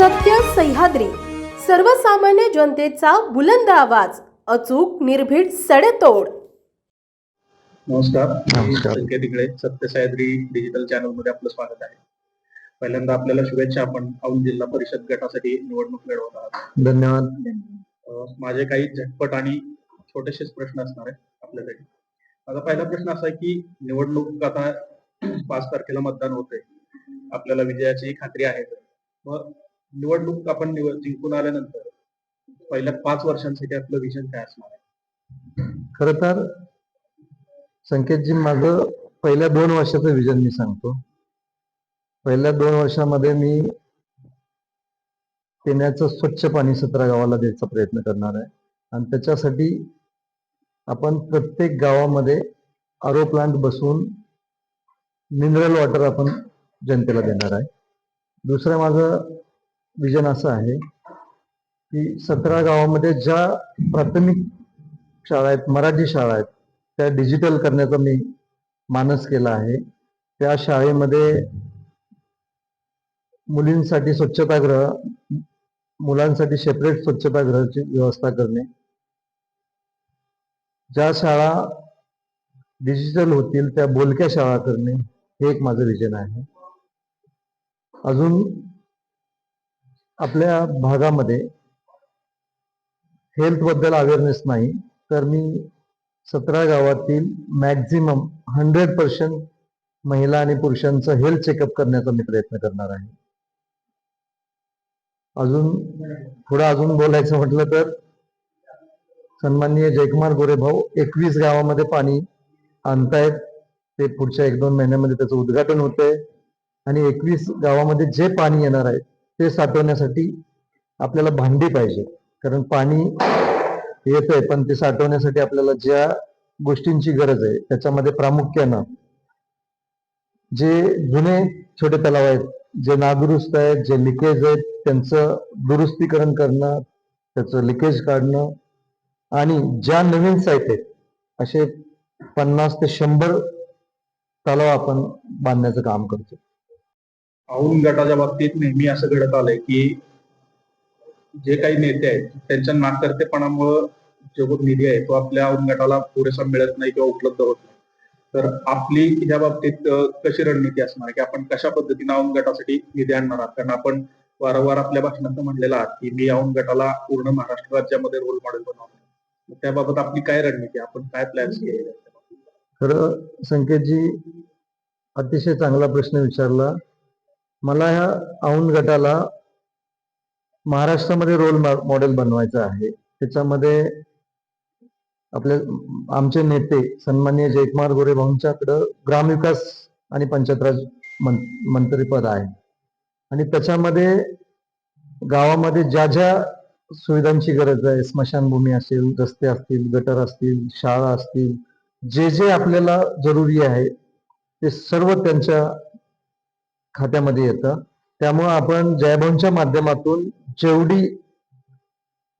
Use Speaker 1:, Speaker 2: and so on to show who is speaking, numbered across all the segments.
Speaker 1: सत्य सह्याद्री. सर्वसामान्य जनतेचा बुलंद आवाज अचूक निर्भीड सडेतोड.
Speaker 2: नमस्कार. मी
Speaker 3: नमस्कार.
Speaker 2: संकेत इकडे सत्यसायद्री डिजिटल चॅनलमध्ये आपलं स्वागत आहे. पहिल्यांदा आपल्याला शुभेच्छा आपण औंध जिल्हा परिषद गटासाठी निवडणूक लढवत आहात.
Speaker 3: धन्यवाद.
Speaker 2: अं, माझे काही झटपट आणि छोटेसेच प्रश्न असणार आहेत आपल्यासाठी. माझा पहिला प्रश्न असा आहे की निवडणूक आता पाच तारखेला मतदान होतंय. आपल्याला विजयाची खात्री आहे. मग निवडणूक आपण जिंकून आल्यानंतर पहिल्या पाच वर्षांसाठी आपलं विजन काय असणार आहे?
Speaker 3: खर तर संकेतजी माझं पहिल्या दोन वर्षाचं विजन मी सांगतो. पहिल्या दोन वर्षामध्ये मी पिण्याचं स्वच्छ पाणी सतरा गावाला द्यायचा प्रयत्न करणार आहे. आणि त्याच्यासाठी आपण प्रत्येक गावामध्ये आरो प्लांट बसवून मिनरल वॉटर आपण जनतेला देणार आहे. दुसरं माझं विजन असं आहे की सतरा गावामध्ये ज्या प्राथमिक शाळा आहेत मराठी शाळा आहेत त्या डिजिटल करण्याचा मी मानस केला आहे. त्या शाळेमध्ये मुलींसाठी स्वच्छतागृह मुलांसाठी सेपरेट स्वच्छतागृहाची व्यवस्था करणे. ज्या शाळा डिजिटल होतील त्या बोलक्या शाळा करणे हे एक माझं विजन आहे. अजून आपल्या भागामध्ये हेल्थबद्दल अवेअरनेस नाही तर मी सतरा गावातील मॅक्झिमम हंड्रेड पर्सेंट महिला आणि पुरुषांचं हेल्थ चेकअप करण्याचा मी प्रयत्न करणार आहे. अजून थोडं अजून बोलायचं म्हटलं तर सन्माननीय जयकुमार गोरे भाऊ एकवीस गावामध्ये पाणी आणतायत. ते पुढच्या एक दोन महिन्यामध्ये त्याचं उद्घाटन होतंय. आणि एकवीस गावामध्ये जे पाणी येणार आहे ते साठवण्यासाठी आपल्याला भांडी पाहिजे कारण पाणी येतंय पण ते साठवण्यासाठी आपल्याला ज्या गोष्टींची गरज आहे त्याच्यामध्ये प्रामुख्यानं जे जुने छोटे तलाव आहेत जे नादुरुस्त आहेत जे लिकेज आहेत त्यांचं दुरुस्तीकरण करणं त्याचं लिकेज काढणं आणि ज्या नवीन साईट आहेत असे पन्नास ते शंभर तलाव आपण बांधण्याचं काम करतो
Speaker 2: औन गटाच्या बाबतीत नेहमी असं घडत आलंय की जे काही नेते आहेत त्यांच्या नाकर्तेपणामुळं जो निधी आहे तो आपल्या औन गटाला पुरेसा मिळत नाही किंवा उपलब्ध होत नाही. तर आपली ह्या बाबतीत कशी रणनीती असणार? की आपण कशा पद्धतीने औंध गटासाठी निधी आणणार आहात? कारण आपण वारंवार आपल्या भाषणात म्हणलेलं आहात की मी औंध गटाला पूर्ण महाराष्ट्र राज्यामध्ये रोल मॉडेल बनवणार त्याबाबत आपली काय रणनीती आपण काय प्लॅन्स केले
Speaker 3: खरं संकेतजी अतिशय चांगला प्रश्न विचारला. मला ह्या औंध गटाला महाराष्ट्रामध्ये रोल मॉडेल बनवायचं आहे. त्याच्यामध्ये आपले आमचे नेते सन्माननीय जयकुमार गोरे भाऊंच्याकडं ग्रामविकास आणि पंचायत राज मं- मंत्रीपद आहे. आणि त्याच्यामध्ये गावामध्ये ज्या ज्या सुविधांची गरज आहे स्मशानभूमी असेल रस्ते असतील गटर असतील शाळा असतील जे जे आपल्याला जरुरी आहे ते सर्व त्यांच्या खात्यामध्ये येतं. त्यामुळं आपण जयभाऊंच्या माध्यमातून जेवढी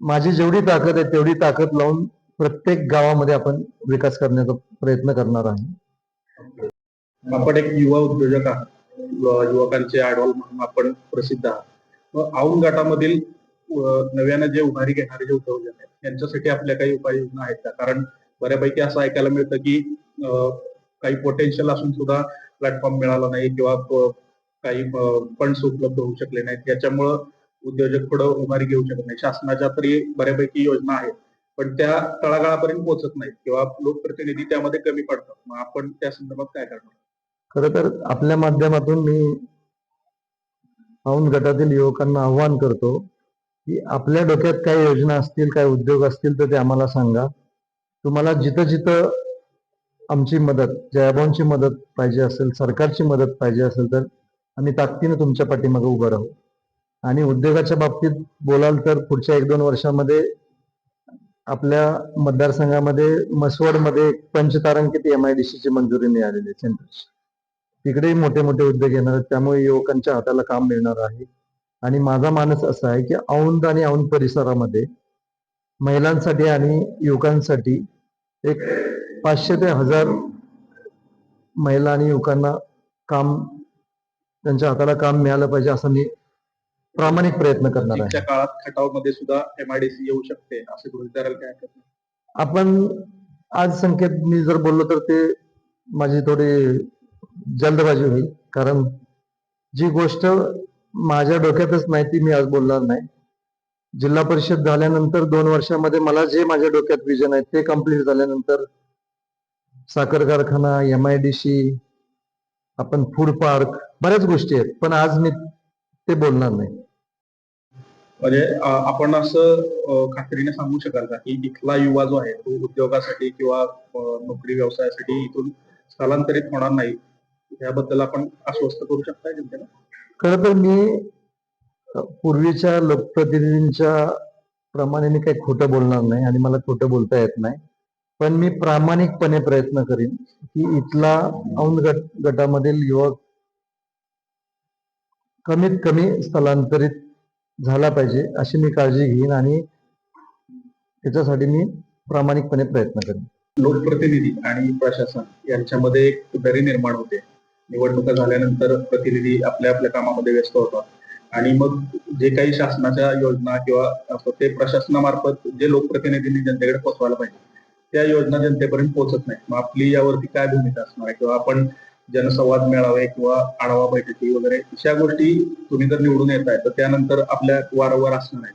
Speaker 3: माझी जेवढी ताकद आहे तेवढी ताकद लावून प्रत्येक गावामध्ये आपण विकास करण्याचा प्रयत्न करणार आहे.
Speaker 2: आपण एक युवा उद्योजक आहात. युवकांचे आडवल म्हणून आपण प्रसिद्ध आहात. व औंध गटामधील नव्यानं जे उभारी घेणारे जे उद्योजक आहेत त्यांच्यासाठी आपल्या काही उपाययोजना आहेत का? कारण बऱ्यापैकी असं ऐकायला मिळतं की काही पोटेन्शियल असून सुद्धा प्लॅटफॉर्म मिळाला नाही किंवा काही फंड्स उपलब्ध होऊ शकले नाहीत. याच्यामुळं उद्योजक पुढे उभारी घेऊ शकत नाही. शासनाच्या तरी बऱ्यापैकी योजना आहेत. पण त्या तळागाळापर्यंत पोहोचत नाहीत किंवा लोकप्रतिनिधी त्यामध्ये कमी पडतात. मग आपण त्या संदर्भात काय करणार?
Speaker 3: खर तर आपल्या माध्यमातून मी औंध गटातील युवकांना आव्हान करतो की आपल्या डोक्यात काय योजना असतील काय उद्योग असतील तर ते आम्हाला सांगा. तुम्हाला जिथं जिथं आमची मदत जयाभाऊंची मदत पाहिजे असेल सरकारची मदत पाहिजे असेल तर आम्ही ताकदीनं तुमच्या पाठीमागे उभं राहू. आणि उद्योगाच्या बाबतीत बोलाल तर पुढच्या एक दोन वर्षामध्ये आपल्या मतदारसंघामध्ये मसवडमध्ये पंचतारांकित एम आय डी ची मंजुरी मिळालेली आहे सेंटरची तिकडेही मोठे मोठे उद्योग येणार आहेत त्यामुळे युवकांच्या हाताला काम मिळणार आहे. आणि माझा मानस असा आहे की औंध आणि औंध परिसरामध्ये महिलांसाठी आणि युवकांसाठी एक पाचशे ते हजार महिला आणि युवकांना काम त्यांच्या हाताला काम मिळालं पाहिजे असं मी प्रामाणिक प्रयत्न करणार आहे.
Speaker 2: काळात खटावमध्ये सुद्धा एमआयडीसी येऊ शकते असं गृहित धरायला काय हरकत नाही.
Speaker 3: आपण आज संकेत मी जर बोललो तर ते माझी थोडी जल्दबाजी होईल. कारण जी गोष्ट माझ्या डोक्यातच नाही ती मी आज बोलणार नाही. जिल्हा परिषद झाल्यानंतर दोन वर्षामध्ये मला जे माझ्या डोक्यात विजन आहे ते कंप्लीट झाल्यानंतर साखर कारखाना एम आय डी सी आपण फूड पार्क बऱ्याच गोष्टी आहेत पण आज मी ते बोलणार नाही.
Speaker 2: म्हणजे आपण असं खात्रीने सांगू शकाल का की इथला युवा जो आहे तो उद्योगासाठी किंवा नोकरी व्यवसायासाठी इथून स्थलांतरित होणार नाही याबद्दल आपण आश्वस्त करू शकता जनतेला?
Speaker 3: खरं तर मी पूर्वीच्या लोकप्रतिनिधींच्या प्रमाणे मी काही खोटं बोलणार नाही आणि मला खोटं बोलता येत नाही. पण मी प्रामाणिकपणे प्रयत्न करीन की इथला औंध गट गटामधील युवक कमीत कमी स्थलांतरित झाला पाहिजे अशी मी काळजी घेईन आणि त्याच्यासाठी मी प्रामाणिकपणे प्रयत्न करेन.
Speaker 2: लोकप्रतिनिधी आणि प्रशासन यांच्यामध्ये एक दरी निर्माण होते. निवडणुका झाल्यानंतर प्रतिनिधी आपल्या आपल्या कामामध्ये व्यस्त होतात. आणि मग जे काही शासनाच्या योजना किंवा असं ते प्रशासनामार्फत जे लोकप्रतिनिधींनी जनतेकडे पोहोचवायला पाहिजे त्या योजना जनतेपर्यंत पोहोचत नाही मग आपली यावरती काय भूमिका असणार आहे? किंवा आपण जनसंवाद मेळावे किंवा आढावा बैठकी वगैरे अशा गोष्टी तुम्ही जर निवडून येत आहे तर त्यानंतर आपल्या वारंवार असणार आहेत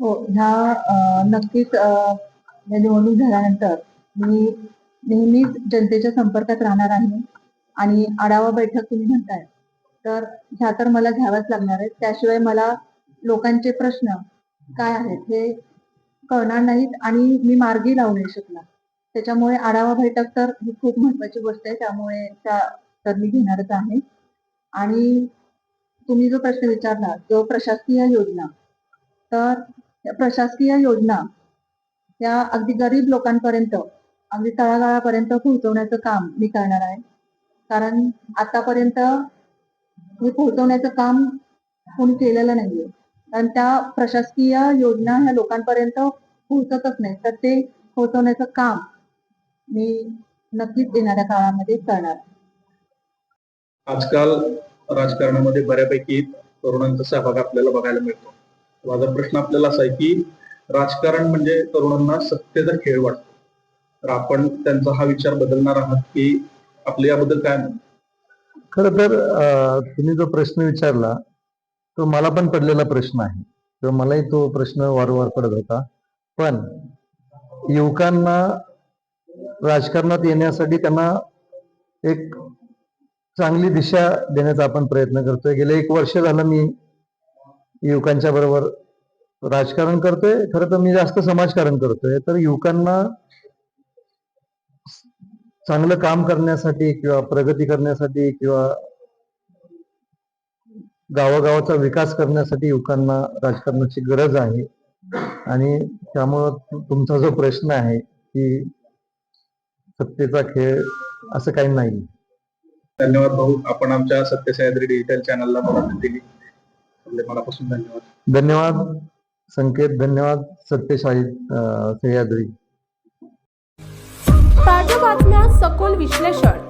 Speaker 4: हो ह्या नक्कीच निवडणूक झाल्यानंतर मी नेहमीच जनतेच्या संपर्कात राहणार आहे. आणि आढावा बैठक तुम्ही म्हणताय तर ह्या तर मला घ्याव्याच लागणार आहेत. त्याशिवाय मला लोकांचे प्रश्न काय आहेत हे कळणार नाहीत आणि मी मार्गी लावू नाही शकणार. त्याच्यामुळे आढावा बैठक तर ही खूप महत्वाची गोष्ट आहे त्यामुळे त्या तर मी घेणारच आहे. आणि तुम्ही जो प्रश्न विचारला जो प्रशासकीय योजना तर प्रशासकीय योजना या अगदी गरीब लोकांपर्यंत अगदी तळागाळापर्यंत पोहोचवण्याचं काम मी करणार आहे. कारण आतापर्यंत हे पोहोचवण्याचं काम कोणी केलेलं नाहीये. कारण त्या प्रशासकीय योजना ह्या लोकांपर्यंत पोहोचतच नाही तर ते पोहोचवण्याचं काम मी नक्कीच येणाऱ्या काळामध्ये करणार आहे.
Speaker 2: आजकाल राजकारणामध्ये बऱ्यापैकी तरुणांचा सहभाग आपल्याला बघायला मिळतो माझा प्रश्न आपल्याला असा आहे की राजकारण म्हणजे तरुणांना सत्तेचा खेळ वाटतो तर आपण त्यांचा हा विचार बदलणार आहात की आपले याबद्दल काय?
Speaker 3: खर तर तुम्ही जो प्रश्न विचारला तो मला पण पडलेला प्रश्न आहे. किंवा मलाही तो प्रश्न वारंवार पडत होता. पण युवकांना राजकारणात येण्यासाठी त्यांना एक चांगली दिशा देण्याचा आपण प्रयत्न करतोय. गेले एक वर्ष झालं मी युवकांच्या बरोबर राजकारण करतोय. खरं तर मी जास्त समाजकारण करतोय. तर युवकांना चांगलं काम करण्यासाठी किंवा प्रगती करण्यासाठी किंवा गावागावाचा विकास करण्यासाठी युवकांना राजकारणाची गरज आहे. आणि त्यामुळं तुमचा जो प्रश्न आहे की सत्तेचा खेळ असं काही नाही.
Speaker 2: धन्यवाद भाऊ. आपण आमच्या सत्यसह्याद्री डिजिटल चॅनलला मुलाखत दिली. आपले मनापासून धन्यवाद.
Speaker 3: धन्यवाद. संकेत धन्यवाद. सत्यशाही सह्याद्री.
Speaker 1: ताज्या बातम्या सखोल विश्लेषण.